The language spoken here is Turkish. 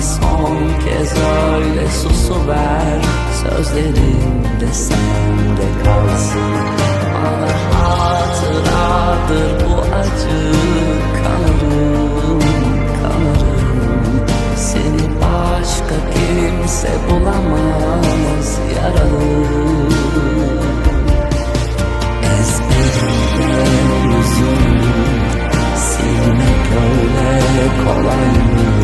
son kez öyle susuver Sözlerim de sende kalsın. Bana hatıradır bu acı. Kanarım, kanarım Seni başka kimse bulamaz. Yaralım Ezberimde yüzünü silmek öyle kolay mı?